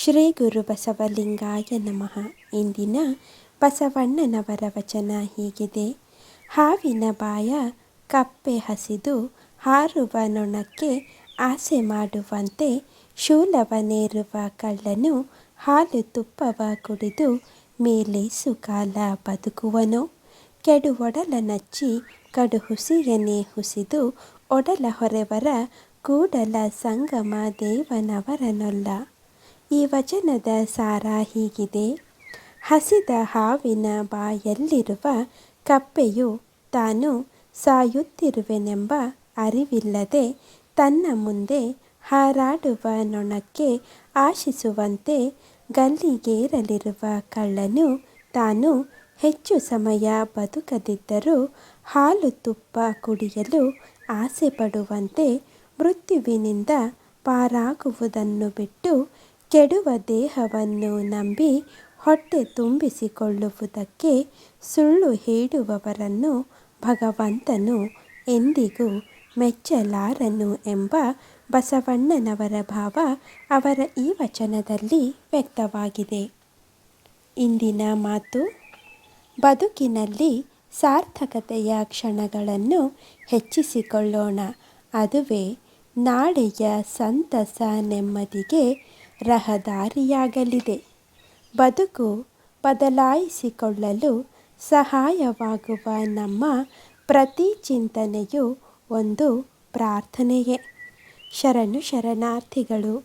ಶ್ರೀ ಗುರು ಬಸವಲಿಂಗಾಯ ನಮಃ. ಇಂದಿನ ಬಸವಣ್ಣನವರ ವಚನ ಹೀಗಿದೆ. ಹಾವಿನ ಬಾಯ ಕಪ್ಪೆ ಹಸಿದು ಹಾರುವ ನೊಣಕ್ಕೆ ಆಸೆ ಮಾಡುವಂತೆ ಶೂಲವನೇರುವ ಕಳ್ಳನು ಹಾಲು ತುಪ್ಪವ ಕುಡಿದು ಮೇಲೆ ಸುಕಾಲ ಬದುಕುವನು. ಕೆಡು ಒಡಲ ನಚ್ಚಿ ಕಡು ಹುಸಿಯನೇ ಹುಸಿದು ಒಡಲ ಹೊರೆವರ ಕೂಡಲ ಸಂಗಮ ದೇವನವರನೊಲ್ಲ. ಈ ವಚನದ ಸಾರ ಹೀಗಿದೆ. ಹಸಿದ ಹಾವಿನ ಬಾಯಲ್ಲಿರುವ ಕಪ್ಪೆಯು ತಾನು ಸಾಯುತ್ತಿರುವೆನೆಂಬ ಅರಿವಿಲ್ಲದೆ ತನ್ನ ಮುಂದೆ ಹಾರಾಡುವ ನೊಣಕ್ಕೆ ಆಶಿಸುವಂತೆ ಗಲ್ಲಿಗೇರಲಿರುವ ಕಳ್ಳನು ತಾನು ಹೆಚ್ಚು ಸಮಯ ಬದುಕದಿದ್ದರೂ ಹಾಲು ತುಪ್ಪ ಕುಡಿಯಲು ಆಸೆ ಪಡುವಂತೆ ಮೃತ್ಯುವಿನಿಂದ ಪಾರಾಗುವುದನ್ನು ಬಿಟ್ಟು ಕೆಡುವ ದೇಹವನ್ನು ನಂಬಿ ಹೊಟ್ಟೆ ತುಂಬಿಸಿಕೊಳ್ಳುವುದಕ್ಕೆ ಸುಳ್ಳು ಹೇಳುವವರನ್ನು ಭಗವಂತನು ಎಂದಿಗೂ ಮೆಚ್ಚಲಾರನು ಎಂಬ ಬಸವಣ್ಣನವರ ಭಾವ ಅವರ ಈ ವಚನದಲ್ಲಿ ವ್ಯಕ್ತವಾಗಿದೆ. ಇಂದಿನ ಮಾತು ಬದುಕಿನಲ್ಲಿ ಸಾರ್ಥಕತೆಯ ಕ್ಷಣಗಳನ್ನು ಹೆಚ್ಚಿಸಿಕೊಳ್ಳೋಣ. ಅದುವೇ ನಾಳೆಯ ಸಂತಸ ನೆಮ್ಮದಿಗೆ ರಹದಾರಿಯಾಗಲಿದೆ. ಬದುಕು ಬದಲಾಯಿಸಿಕೊಳ್ಳಲು ಸಹಾಯವಾಗುವ ನಮ್ಮ ಪ್ರತಿ ಚಿಂತನೆಯು ಒಂದು ಪ್ರಾರ್ಥನೆಯೇ. ಶರಣು ಶರಣಾರ್ಥಿಗಳು